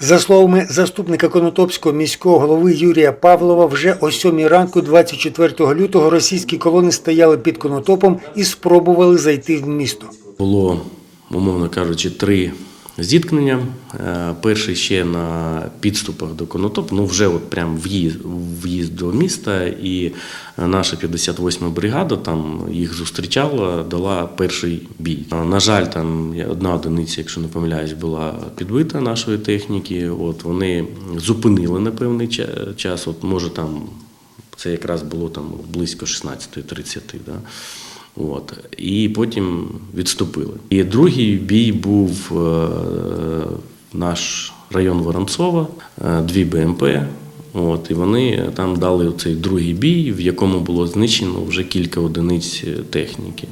За словами заступника Конотопського міського голови Юрія Павлова, вже о 7 ранку 24 лютого російські колони стояли під Конотопом і спробували зайти в місто. Було, умовно кажучи, три зіткнення. Е, Перший ще на підступах до Конотоп, ну вже от прям в'їзд, в'їзд до міста, і наша 58-ма бригада там їх зустрічала, дала перший бій. На жаль, там одна одиниця, якщо не помиляюсь, була підбита нашої техніки. От вони зупинили на певний час. От може там це якраз було там близько 16.30. Да? От. І потім відступили. І другий бій був е, наш район Воронцова, е, дві БМП. От, і вони там дали цей другий бій, в якому було знищено вже кілька одиниць техніки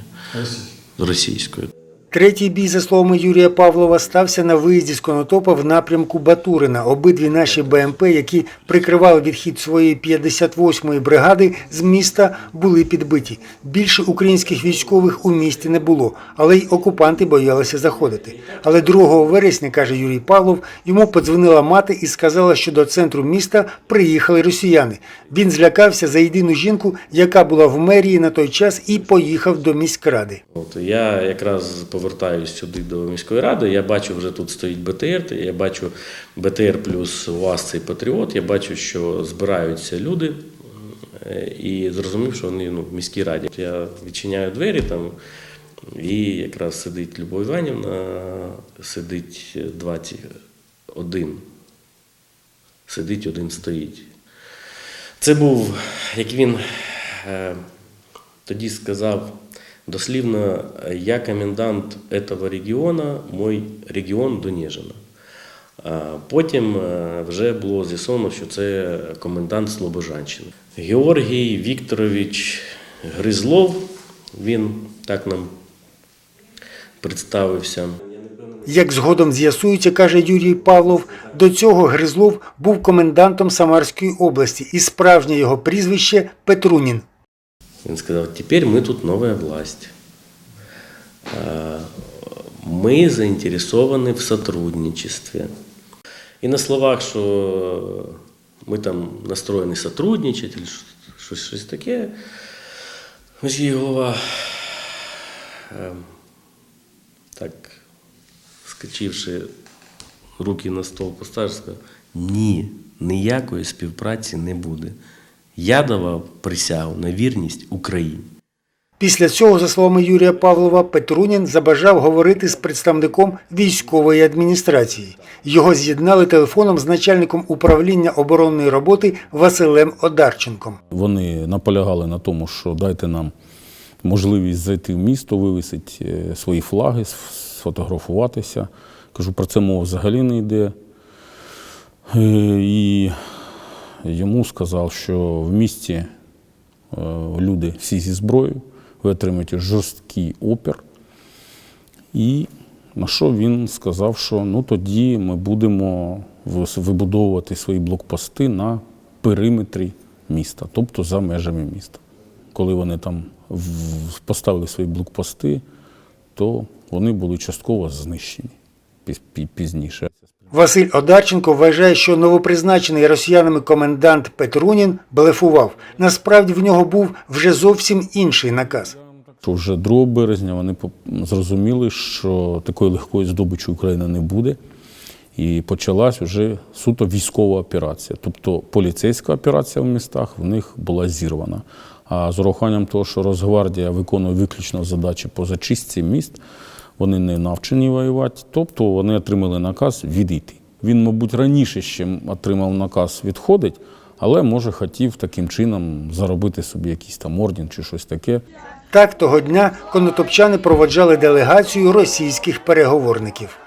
російської. Третій бій, за словами Юрія Павлова, стався на виїзді з Конотопа в напрямку Батурина. Обидві наші БМП, які прикривали відхід своєї 58-ї бригади з міста, були підбиті. Більше українських військових у місті не було, але й окупанти боялися заходити. Але 2 вересня, каже Юрій Павлов, йому подзвонила мати і сказала, що до центру міста приїхали росіяни. Він злякався за єдину жінку, яка була в мерії на той час, і поїхав до міськради. От я якраз повертаюсь сюди до міської ради. Я бачу, вже тут стоїть БТР. Я бачу БТР плюс УАЗ цей патріот. Я бачу, що збираються люди, е, і зрозумів, що вони ну, в міській раді. Я відчиняю двері там, і якраз сидить Любов Іванівна, сидить 21. Сидить, один стоїть. Це був, як він е, тоді сказав, дослівно, я комендант этого регіону, мой регіон Донежина. Потім е, вже було з'ясовано, що це комендант Слобожанщини. Георгій Вікторович Гризлов, він так нам представився. Як згодом з'ясується, каже Юрій Павлов, до цього Гризлов був комендантом Самарської області, і справжнє його прізвище Петрунін. Він сказав, тепер ми тут нова власть. Ми заінтересовані в сотрудничестві. І на словах, що ми там настроєні сотрудничати, щось, щось таке, міський голова, так, скачивши руки на стол, поставив, сказав, ні, ніякої співпраці не буде. Я давав присягу на вірність Україні. Після цього, за словами Юрія Павлова, Петрунін забажав говорити з представником військової адміністрації. Його з'єднали телефоном з начальником управління оборонної роботи Василем Одарченком. Вони наполягали на тому, що дайте нам можливість зайти в місто, вивісити е, свої флаги, сфотографуватися. Кажу, про це мова взагалі не йде. Е, І йому сказав, що в місті е, люди всі зі зброєю, ви отримаєте жорсткий опір. І на що він сказав, що ну тоді ми будемо вибудовувати свої блокпости на периметрі міста, тобто за межами міста. Коли вони там поставили свої блокпости, то вони були частково знищені пізніше. Василь Одарченко вважає, що новопризначений росіянами комендант Петрунін блефував. Насправді в нього був вже зовсім інший наказ. Вже 2 березня вони зрозуміли, що такої легкої здобичі Україна не буде. І почалась вже суто військова операція. Тобто поліцейська операція в містах в них була зірвана. А з урахуванням того, що Росгвардія виконує виключно задачі по зачистці міст, вони не навчені воювати, тобто вони отримали наказ відійти. Він, мабуть, раніше ще отримав наказ відходить, але може хотів таким чином заробити собі якийсь там орден чи щось таке. Так того дня конотопчани проводжали делегацію російських переговорників.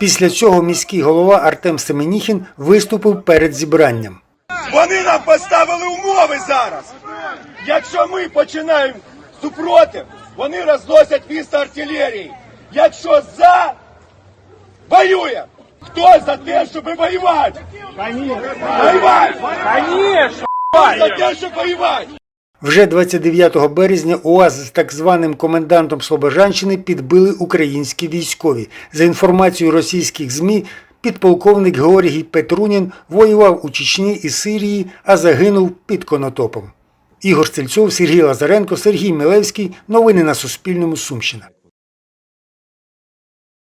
Після цього міський голова Артем Семеніхін виступив перед зібранням. Вони нам поставили умови зараз. Якщо ми починаємо супротив, вони розносять місто артилерії. Якщо за, воює. Хто за те, щоб воювати? Воювати! Конечно! За те, щоб воювати? Вже 29 березня УАЗ з так званим комендантом Слобожанщини підбили українські військові. За інформацією російських ЗМІ, підполковник Георгій Петрунін воював у Чечні і Сирії, а загинув під Конотопом. Ігор Стрільцов, Сергій Лазаренко, Сергій Милевський. Новини на Суспільному. Сумщина.